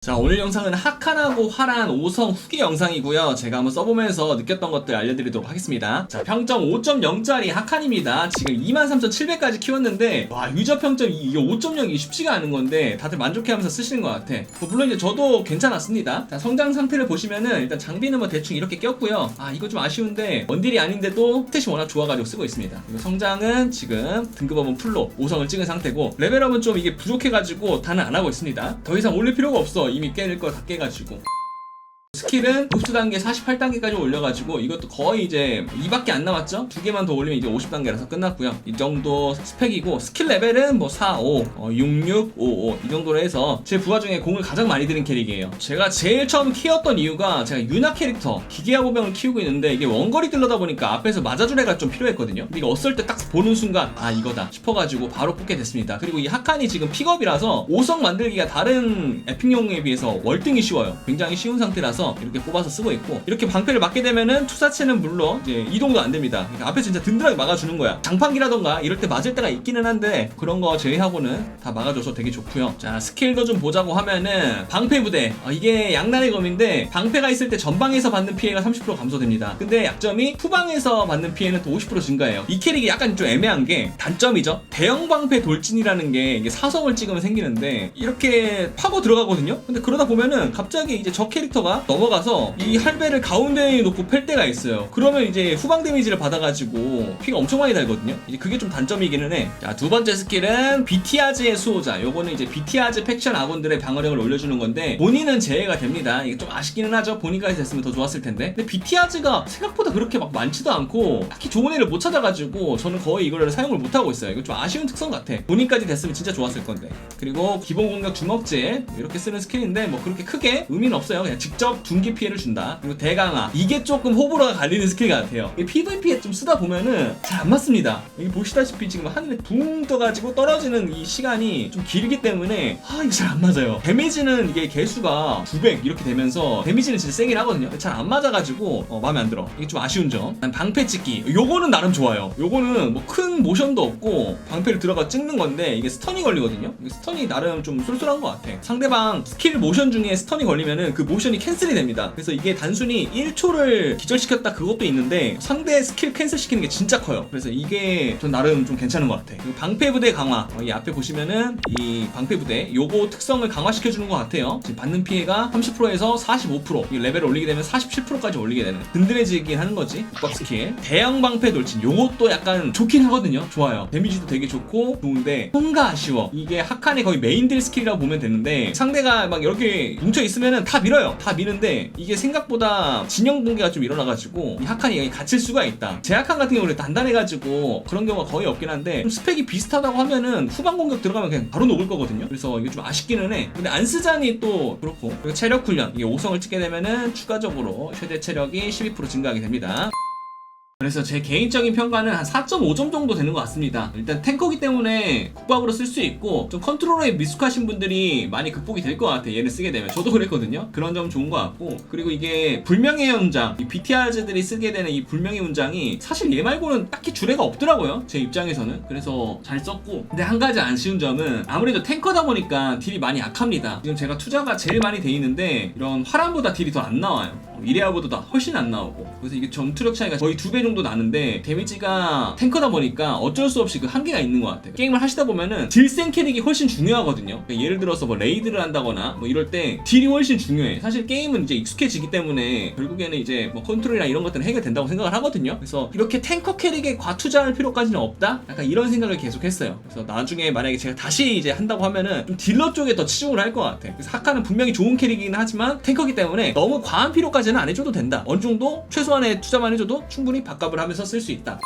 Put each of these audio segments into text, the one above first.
자 오늘 영상은 하칸하고 화란 5성 후기 영상이고요. 제가 한번 써보면서 느꼈던 것들 알려드리도록 하겠습니다. 자 평점 5.0짜리 하칸입니다. 지금 23,700까지 키웠는데 와 유저 평점 이- 이게 5.0이 쉽지가 않은 건데 다들 만족해하면서 쓰시는 것 같아. 뭐 물론 이제 저도 괜찮았습니다. 자 성장 상태를 보시면은 일단 장비는 뭐 대충 이렇게 꼈고요. 아 이거 좀 아쉬운데 원딜이 아닌데도 스탯이 워낙 좋아가지고 쓰고 있습니다. 성장은 지금 등급업은 풀로 5성을 찍은 상태고 레벨업은 좀 이게 부족해가지고 다는 안 하고 있습니다. 더 이상 올릴 필요가 없어 이미 깨낼 거다 깨가지고 스킬은 흡수 단계 48단계까지 올려가지고 이것도 거의 이제 2밖에 안 남았죠? 두 개만 더 올리면 이제 50단계라서 끝났고요. 이 정도 스펙이고 스킬 레벨은 뭐 4, 5, 어, 6, 6, 5, 5 이 정도로 해서 제 부하 중에 공을 가장 많이 들인 캐릭이에요. 제가 제일 처음 키웠던 이유가 제가 유나 캐릭터 기계화 보병을 키우고 있는데 이게 원거리 들러다 보니까 앞에서 맞아줄 애가 좀 필요했거든요. 근데 이거 없을 때딱 보는 순간 아 이거다 싶어가지고 바로 뽑게 됐습니다. 그리고 이 하칸이 지금 픽업이라서 5성 만들기가 다른 에픽용에 비해서 월등히 쉬워요. 굉장히 쉬운 상태라서 이렇게 뽑아서 쓰고 있고 이렇게 방패를 맞게 되면은 투사체는 물론 이제 이동도 안 됩니다. 그러니까 앞에 진짜 든든하게 막아주는 거야. 장판기라던가 이럴 때 맞을 때가 있기는 한데 그런 거 제외하고는 다 막아줘서 되게 좋고요. 자 스킬도 좀 보자고 하면은 방패 부대 어, 이게 양날의 검인데 방패가 있을 때 전방에서 받는 피해가 30% 감소됩니다. 근데 약점이 후방에서 받는 피해는 또 50% 증가해요. 이 캐릭이 약간 좀 애매한 게 단점이죠. 대형 방패 돌진이라는 게 이게 사성을 찍으면 생기는데 이렇게 파고 들어가거든요. 근데 그러다 보면은 갑자기 이제 저 캐릭터가 넘어가서 이 할배를 가운데에 놓고 팰 때가 있어요. 그러면 이제 후방 데미지를 받아가지고 피가 엄청 많이 달거든요. 이제 그게 좀 단점이기는 해. 자, 두 번째 스킬은 비티아즈의 수호자. 요거는 이제 비티아즈 팩션 아군들의 방어력을 올려주는 건데 본인은 제외가 됩니다. 이게 좀 아쉽기는 하죠. 본인까지 됐으면 더 좋았을 텐데. 근데 비티아즈가 생각보다 그렇게 막 많지도 않고 딱히 좋은 애를 못 찾아가지고 저는 거의 이거를 사용을 못 하고 있어요. 이거 좀 아쉬운 특성 같아. 본인까지 됐으면 진짜 좋았을 건데. 그리고 기본 공격 주먹질 이렇게 쓰는 스킬인데 뭐 그렇게 크게 의미는 없어요. 그냥 직접 둔기 피해를 준다. 그리고 대강화 이게 조금 호불호가 갈리는 스킬 같아요. 이 PVP에 좀 쓰다 보면은 잘 안 맞습니다. 여기 보시다시피 지금 하늘에 붕 떠가지고 떨어지는 이 시간이 좀 길기 때문에 아 이거 잘 안 맞아요. 데미지는 이게 개수가 900 이렇게 되면서 데미지는 진짜 세긴 하거든요. 잘 안 맞아가지고 어, 마음에 안 들어. 이게 좀 아쉬운 점. 난 방패 찍기. 요거는 나름 좋아요. 요거는 뭐 큰 모션도 없고 방패를 들어가 찍는 건데 이게 스턴이 걸리거든요. 스턴이 나름 좀 쏠쏠한 것 같아. 상대방 스킬 모션 중에 스턴이 걸리면은 그 모션이 캔슬 이 됩니다. 그래서 이게 단순히 1초를 기절시켰다 그것도 있는데 상대 스킬 캔슬 시키는 게 진짜 커요. 그래서 이게 전 나름 좀 괜찮은 것 같아. 방패 부대 강화. 어, 이 앞에 보시면은 이 방패 부대 요거 특성을 강화시켜 주는 것 같아요. 지금 받는 피해가 30%에서 45%. 이 레벨을 올리게 되면 47%까지 올리게 되는 든든해지긴 하는 거지. 국밥 스킬. 대형 방패 돌진. 요것도 약간 좋긴 하거든요. 좋아요. 데미지도 되게 좋고 좋은데 뭔가 아쉬워. 이게 하칸의 거의 메인 딜 스킬이라고 보면 되는데 상대가 막 이렇게 뭉쳐 있으면은 다 밀어요. 다 미는 데 이게 생각보다 진영 붕괴가 좀 일어나가지고 이 하칸이 갇힐 수가 있다. 제 하칸 같은 경우는 단단해가지고 그런 경우가 거의 없긴 한데 좀 스펙이 비슷하다고 하면은 후방 공격 들어가면 그냥 바로 녹을 거거든요. 그래서 이게 좀 아쉽기는 해. 근데 안 쓰자니 또 그렇고 체력 훈련 이게 5성을 찍게 되면은 추가적으로 최대 체력이 12% 증가하게 됩니다. 그래서 제 개인적인 평가는 한 4.5점 정도 되는 것 같습니다. 일단 탱커기 때문에 국밥으로 쓸 수 있고 좀 컨트롤에 미숙하신 분들이 많이 극복이 될 것 같아요. 얘를 쓰게 되면 저도 그랬거든요. 그런 점 좋은 것 같고 그리고 이게 불명예 훈장, 이 BTR즈들이 쓰게 되는 이 불명예 훈장이 사실 얘 말고는 딱히 주례가 없더라고요. 제 입장에서는 그래서 잘 썼고 근데 한 가지 아쉬운 점은 아무래도 탱커다 보니까 딜이 많이 약합니다. 지금 제가 투자가 제일 많이 돼 있는데 이런 화란보다 딜이 더 안 나와요. 이레아보다 훨씬 안 나오고. 그래서 이게 전투력 차이가 거의 두 배 정도 나는데 데미지가 탱커다 보니까 어쩔 수 없이 그 한계가 있는 것 같아요. 게임을 하시다 보면은 딜센 캐릭이 훨씬 중요하거든요. 그러니까 예를 들어서 뭐 레이드를 한다거나 뭐 이럴 때 딜이 훨씬 중요해. 사실 게임은 이제 익숙해지기 때문에 결국에는 이제 뭐 컨트롤이나 이런 것들은 해결된다고 생각을 하거든요. 그래서 이렇게 탱커 캐릭에 과투자할 필요까지는 없다? 약간 이런 생각을 계속 했어요. 그래서 나중에 만약에 제가 다시 이제 한다고 하면은 좀 딜러 쪽에 더 치중을 할 것 같아. 그래서 하카는 분명히 좋은 캐릭이긴 하지만 탱커기 때문에 너무 과한 필요까지 는 안 해줘도 된다. 어느 정도 최소한의 투자만 해줘도 충분히 밥값을 하면서 쓸 수 있다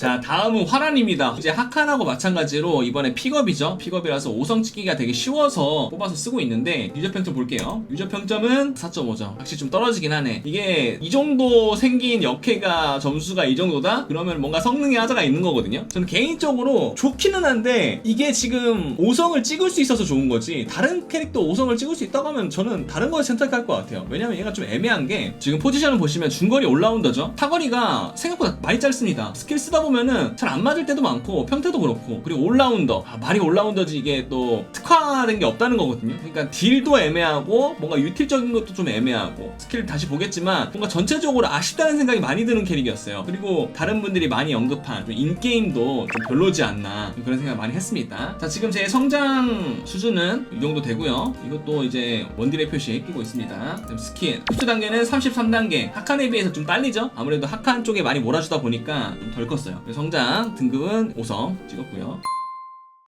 자 다음은 화란입니다. 이제 하칸하고 마찬가지로 이번에 픽업이죠. 픽업이라서 5성 찍기가 되게 쉬워서 뽑아서 쓰고 있는데 유저 평점 볼게요. 유저 평점은 4.5점 확실히 좀 떨어지긴 하네. 이게 이 정도 생긴 역해가 점수가 이 정도다? 그러면 뭔가 성능의 하자가 있는 거거든요. 저는 개인적으로 좋기는 한데 이게 지금 5성을 찍을 수 있어서 좋은 거지 다른 캐릭터 5성을 찍을 수 있다고 하면 저는 다른 걸 선택할 것 같아요. 왜냐면 얘가 좀 애매한 게 지금 포지션을 보시면 중거리 올라운더죠. 사거리가 생각보다 많이 짧습니다. 스킬 쓰다 쓰다 보면은 잘 안 맞을 때도 많고 평태도 그렇고 그리고 올라운더. 아, 말이 올라운더지 이게 또 특화된 게 없다는 거거든요. 그러니까 딜도 애매하고 뭔가 유틸적인 것도 좀 애매하고 스킬 다시 보겠지만 뭔가 전체적으로 아쉽다는 생각이 많이 드는 캐릭이었어요. 그리고 다른 분들이 많이 언급한 좀 인게임도 좀 별로지 않나 그런 생각 많이 했습니다. 자 지금 제 성장 수준은 이 정도 되고요. 이것도 이제 원딜의 표시에 끼고 있습니다. 스킬 흡수 단계는 33단계. 하칸에 비해서 좀 딸리죠? 아무래도 하칸 쪽에 많이 몰아주다 보니까 좀 덜 컸어요 성장 등급은 5성 찍었고요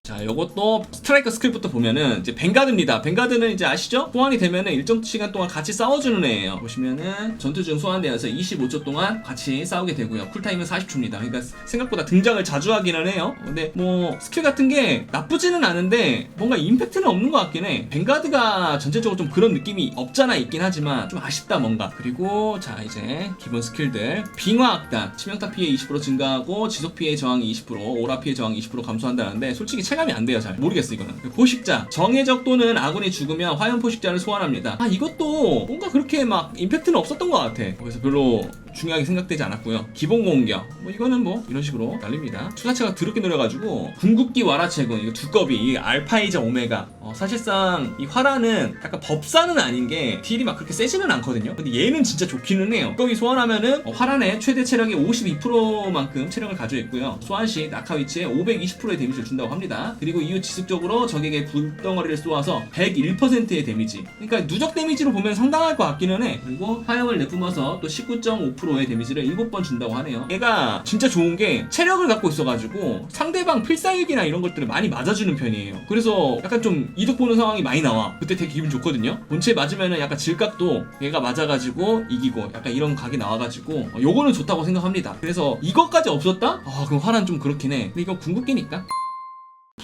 자, 요것도 스트라이커 스킬부터 보면은 이제 벵가드입니다. 벵가드는 이제 아시죠? 소환이 되면은 일정 시간 동안 같이 싸워주는 애예요. 보시면은 전투 중 소환되어서 25초 동안 같이 싸우게 되고요. 쿨타임은 40초입니다. 그러니까 생각보다 등장을 자주 하기는 해요. 근데 뭐 스킬 같은 게 나쁘지는 않은데 뭔가 임팩트는 없는 것 같긴 해. 벵가드가 전체적으로 좀 그런 느낌이 없잖아 있긴 하지만 좀 아쉽다 뭔가. 그리고 자 이제 기본 스킬들 빙화 악단 치명타 피해 20% 증가하고 지속 피해 저항이 20% 오라 피해 저항 20% 감소한다는데 솔직히 체감이 안 돼요 잘. 모르겠어 이거는. 포식자. 정해적 또는 아군이 죽으면 화염 포식자를 소환합니다. 아 이것도 뭔가 그렇게 막 임팩트는 없었던 것 같아. 그래서 별로 중요하게 생각되지 않았고요. 기본 공격. 뭐 이거는 뭐 이런 식으로 날립니다. 투사체가 더럽게 느려가지고 궁극기 와라체군 이거 두꺼비 이 알파이자 오메가. 어, 사실상 이 화라는 약간 법사는 아닌 게 딜이 막 그렇게 세지는 않거든요. 근데 얘는 진짜 좋기는 해요. 두꺼비 소환하면은 어, 화란의 최대 체력의 52%만큼 체력을 가지고 있고요. 소환 시 낙하 위치에 520%의 데미지를 준다고 합니다. 그리고 이후 지속적으로 적에게 불덩어리를 쏘아서 101%의 데미지. 그러니까 누적 데미지로 보면 상당할 것 같기는 해. 그리고 화염을 내뿜어서 또 19.5%의 데미지를 7번 준다고 하네요. 얘가 진짜 좋은 게 체력을 갖고 있어가지고 상대방 필살기나 이런 것들을 많이 맞아주는 편이에요. 그래서 약간 좀 이득 보는 상황이 많이 나와. 그때 되게 기분 좋거든요. 본체 맞으면은 약간 질각도 얘가 맞아가지고 이기고 약간 이런 각이 나와가지고 어, 요거는 좋다고 생각합니다. 그래서 이것까지 없었다? 아 그럼 화난 좀 그렇긴 해. 근데 이건 궁극기니까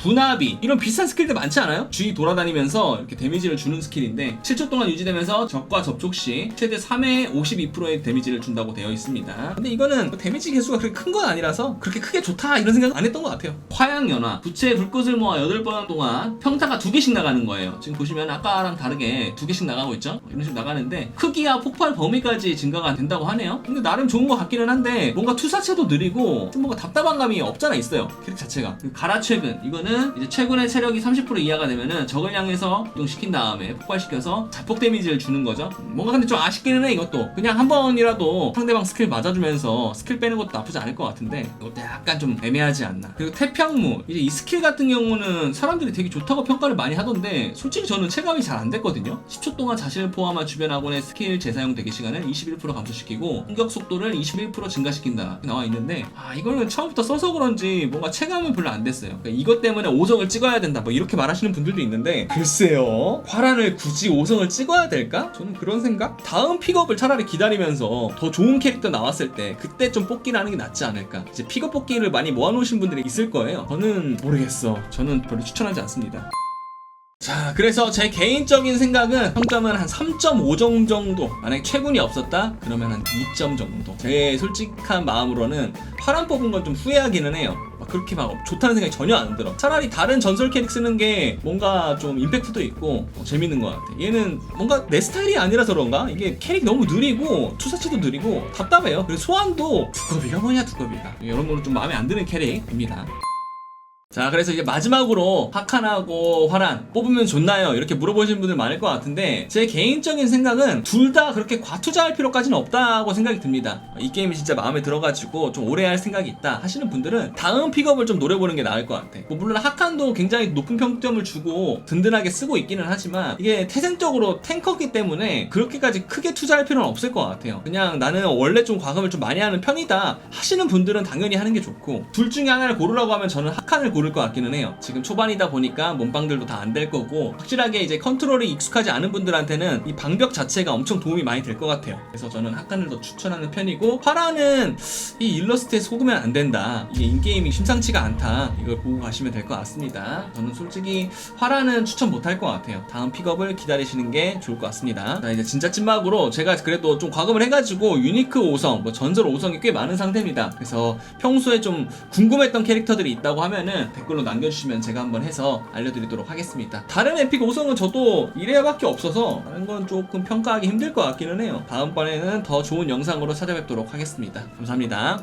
분화비 이런 비슷한 스킬들 많지 않아요? 주위 돌아다니면서 이렇게 데미지를 주는 스킬인데 7초 동안 유지되면서 적과 접촉 시 최대 3회 52%의 데미지를 준다고 되어 있습니다. 근데 이거는 뭐 데미지 개수가 그렇게 큰 건 아니라서 그렇게 크게 좋다 이런 생각 안 했던 것 같아요. 화양연화. 부채에 불꽃을 모아 8번 동안 평타가 2개씩 나가는 거예요. 지금 보시면 아까랑 다르게 2개씩 나가고 있죠? 이런 식으로 나가는데 크기와 폭발 범위까지 증가가 된다고 하네요. 근데 나름 좋은 것 같기는 한데 뭔가 투사체도 느리고 좀 뭔가 답답한 감이 없잖아 있어요. 캐릭 자체가. 그리고 가라 최근. 이거 는 이제 최근의 체력이 30% 이하가 되면은 적을 향해서 이동시킨 다음에 폭발시켜서 자폭 데미지를 주는 거죠. 뭔가 근데 좀 아쉽기는 해 이것도. 그냥 한 번이라도 상대방 스킬 맞아주면서 스킬 빼는 것도 나쁘지 않을 것 같은데 이것도 약간 좀 애매하지 않나. 그리고 태평무. 이제 이 스킬 같은 경우는 사람들이 되게 좋다고 평가를 많이 하던데 솔직히 저는 체감이 잘 안 됐거든요. 10초 동안 자신을 포함한 주변 아군의 스킬 재사용 대기 시간을 21% 감소시키고 공격 속도를 21% 증가시킨다. 나와 있는데 아 이거는 처음부터 써서 그런지 뭔가 체감은 별로 안 됐어요. 그러니까 이것 때문에 5성을 찍어야 된다 뭐 이렇게 말하시는 분들도 있는데 글쎄요 화란을 굳이 5성을 찍어야 될까? 저는 그런 생각? 다음 픽업을 차라리 기다리면서 더 좋은 캐릭터 나왔을 때 그때 좀 뽑기를 하는 게 낫지 않을까 이제 픽업 뽑기를 많이 모아놓으신 분들이 있을 거예요 저는 모르겠어 저는 별로 추천하지 않습니다 자, 그래서 제 개인적인 생각은 평점은 한 3.5점 정도. 만약에 최군이 없었다? 그러면 한 2점 정도. 제 솔직한 마음으로는 파란 뽑은 건 좀 후회하기는 해요. 막 그렇게 막 좋다는 생각이 전혀 안 들어. 차라리 다른 전설 캐릭 쓰는 게 뭔가 좀 임팩트도 있고 어, 재밌는 것 같아. 얘는 뭔가 내 스타일이 아니라서 그런가? 이게 캐릭 너무 느리고 투사치도 느리고 답답해요. 그리고 소환도 두꺼비가 뭐냐 두꺼비가. 이런 거는 좀 마음에 안 드는 캐릭입니다. 자, 그래서 이제 마지막으로 하칸하고 화란 뽑으면 좋나요? 이렇게 물어보시는 분들 많을 것 같은데 제 개인적인 생각은 둘 다 그렇게 과투자할 필요까지는 없다고 생각이 듭니다. 이 게임이 진짜 마음에 들어가지고 좀 오래 할 생각이 있다 하시는 분들은 다음 픽업을 좀 노려보는 게 나을 것 같아. 뭐 물론 하칸도 굉장히 높은 평점을 주고 든든하게 쓰고 있기는 하지만 이게 태생적으로 탱커기 때문에 그렇게까지 크게 투자할 필요는 없을 것 같아요. 그냥 나는 원래 좀 과금을 좀 많이 하는 편이다 하시는 분들은 당연히 하는 게 좋고 둘 중에 하나를 고르라고 하면 저는 하칸을 고를 것 같기는 해요. 지금 초반이다 보니까 몸빵들도 다 안 될 거고 확실하게 이제 컨트롤이 익숙하지 않은 분들한테는 이 방벽 자체가 엄청 도움이 많이 될 것 같아요. 그래서 저는 하칸을 더 추천하는 편이고 화라는 이 일러스트에 속으면 안 된다. 이게 인게임이 심상치가 않다. 이걸 보고 가시면 될 것 같습니다. 저는 솔직히 화라는 추천 못할 것 같아요. 다음 픽업을 기다리시는 게 좋을 것 같습니다. 자 이제 진짜 찐막으로 제가 그래도 좀 과금을 해가지고 유니크 5성, 뭐 전설 5성이 꽤 많은 상태입니다. 그래서 평소에 좀 궁금했던 캐릭터들이 있다고 하면은 댓글로 남겨주시면 제가 한번 해서 알려드리도록 하겠습니다. 다른 에픽 5성은 저도 이래야밖에 없어서 다른 건 조금 평가하기 힘들 것 같기는 해요. 다음번에는 더 좋은 영상으로 찾아뵙도록 하겠습니다. 감사합니다.